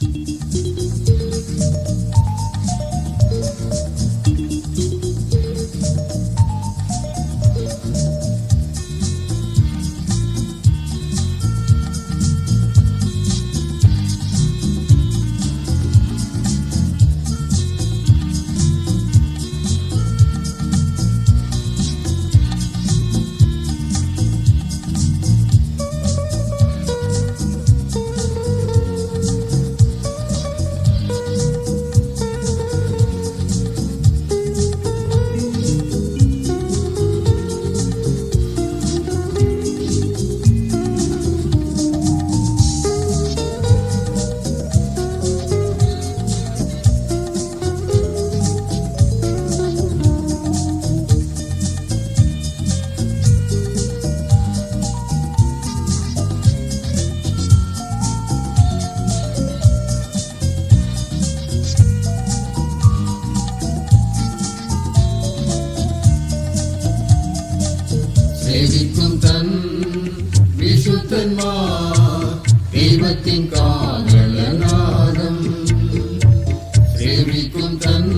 சேவிக்கும் விசுத்தன்மார் தெய்வத்தின் காதலநாதம் சேவிக்கும் தன்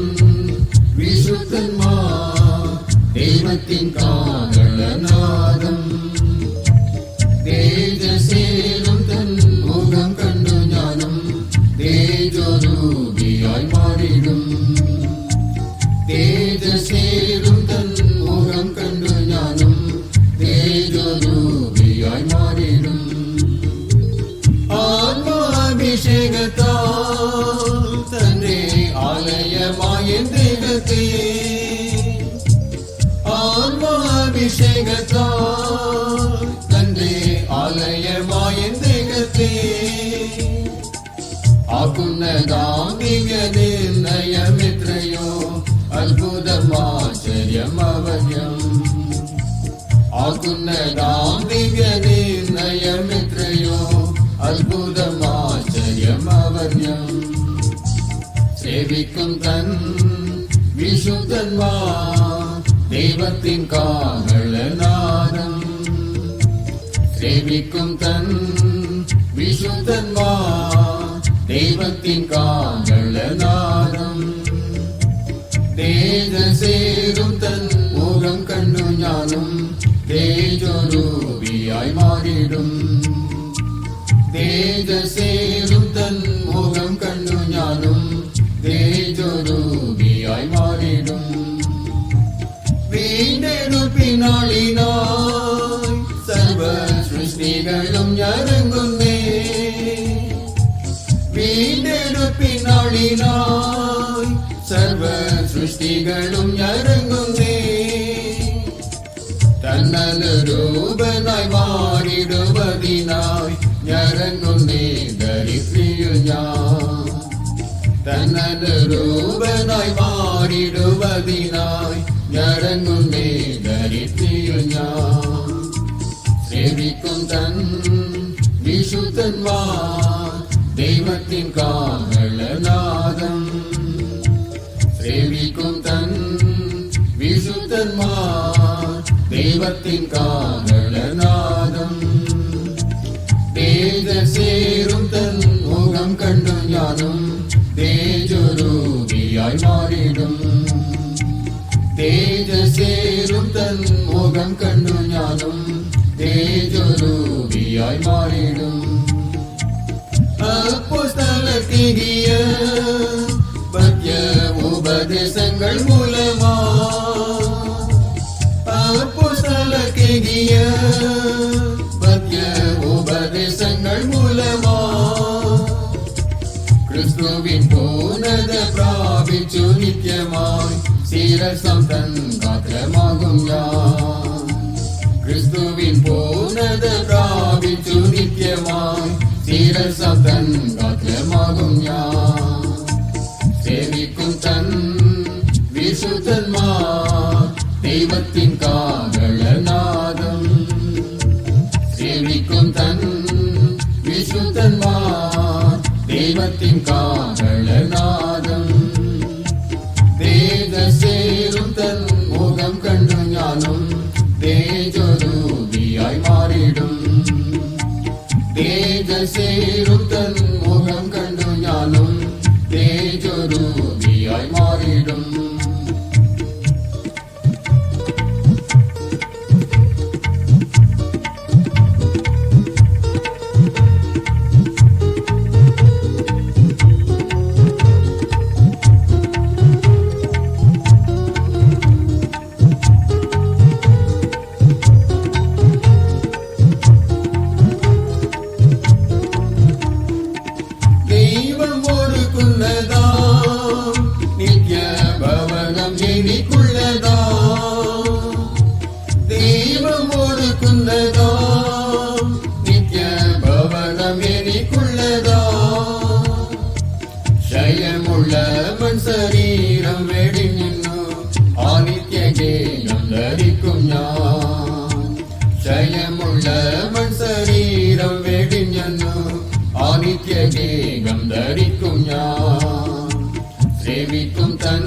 விசுத்தன்மார் தெய்வத்தின் காதலநாதம் ആക്കുന്നതാമിക നിർണയമെത്രയോ അത്ഭുതമാശ്ചര്യമവര്യം ആക്കുന്നതാമിക നിർണയമെത്രയോ അത്ഭുതമാശ്ചര്യമവര്യം സേവിക്കും തൻ വിശുദ്ധന്മാർ ദൈവത്തിൻ കാഹളനാദം. സേവിക്കും തൻ ദൈവത്തിൻ കാഹളനാദം തേജസേരും തൻ മുഖം കണ്ടു ഞാനും തേജോരൂപിയായി മാറിയിടും തേജസേരും വീണ്ടെടുപ്പിനാളിനായി സർവ സൃഷ്ടികളും ഞരങ്ങുന്നേ തന്നനുരൂപനായി മാറിടുവതിനായി ഞരങ്ങുന്നേ ദരിദ്രിയു ഞാൻ തന്നനുരൂപനായി മാറിടുവതിനായി ഞരങ്ങുന്നേ ദരിദ്രിയു ഞാൻ സേവിക്കും തൻ വിശുദ്ധന്മാർ பரிசுத்தன்மா தெய்வத்தின் காதலநாதம் தேஜ சேரும் தன் முகம் கண்டும் யானும் தேஜரூபியாய் மாறிடும். தேஜ சேரும் தன் முகம் கண்டும் யானும் தேஜரூபியாய் மாறிடும். அப்போஸ்தல திரிய பத்திய உபதேசங்கள் மூலமாக ഉപദേശങ്ങൾ മൂലമാ ക്രിസ്തുവിൻ പൂർണത പ്രാപിച്ചു നിത്യമായി. ശിരസം തൻ ക്രിസ്തുവിൻ പൂർണത പ്രാപിച്ചു നിത്യമായി. ശിരസം തൻ സേവിക്കും തൻ വിശുദ്ധന്മാർ ദൈവത്തിൻ കാകളനാദം ധന്യൽ സേരുത്തൻ മുഖം കണ്ടു ഞാനും തേജൊരു നീയായി മാറിയിടും ജയമുള്ള മൺശരീരം വെടിഞ്ഞു ആദിത്യ ഗേയം ധരിക്കും ഞാൻ. ജയമുള്ള മൺശരീരം വെടിഞ്ഞു ആദിത്യ ഗേയം ധരിക്കും ഞാൻ. സേവിക്കും തൻ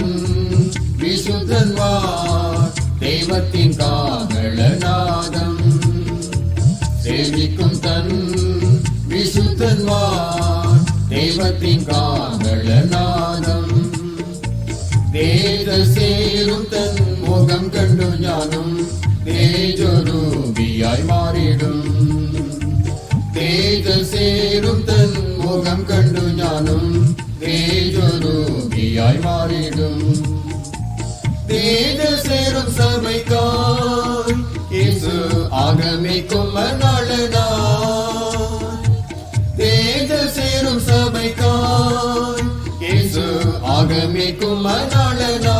വിശുദ്ധന്മാർ ദൈവത്തിൻ കാകളനാദം தெய்வத்தின் காதலநாதம் வேத சேரும் தன் முகம் கண்டு ஞானம் தேஜரூபியாய் மாறிடும். தேஜ சேரும் தன் முகம் கண்டு ஞானம் தேஜரூபியாய் மாறிடும். தேஜ சேரும் சபைக்கான் இசு ஆகமிக்கும் மரணா మీకు మనలనా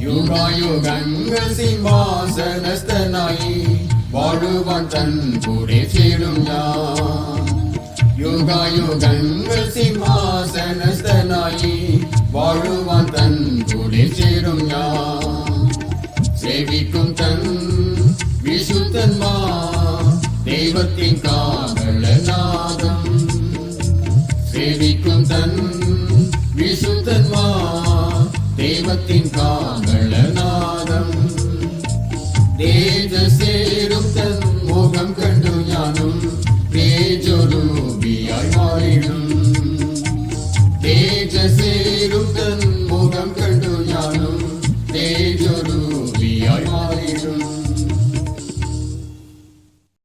యుగాయుగంగ సింహాసనస్తనాయి వాడువన్ తన్పురే చేరుయా యుగాయుగంగ సింహాసనస్తనాయి வாழுவான் தன் குடி சேரும் சேவிக்கும் தன் விசுத்தன்மா தெய்வத்தின் கா தெய்வத்தின் காதலனா?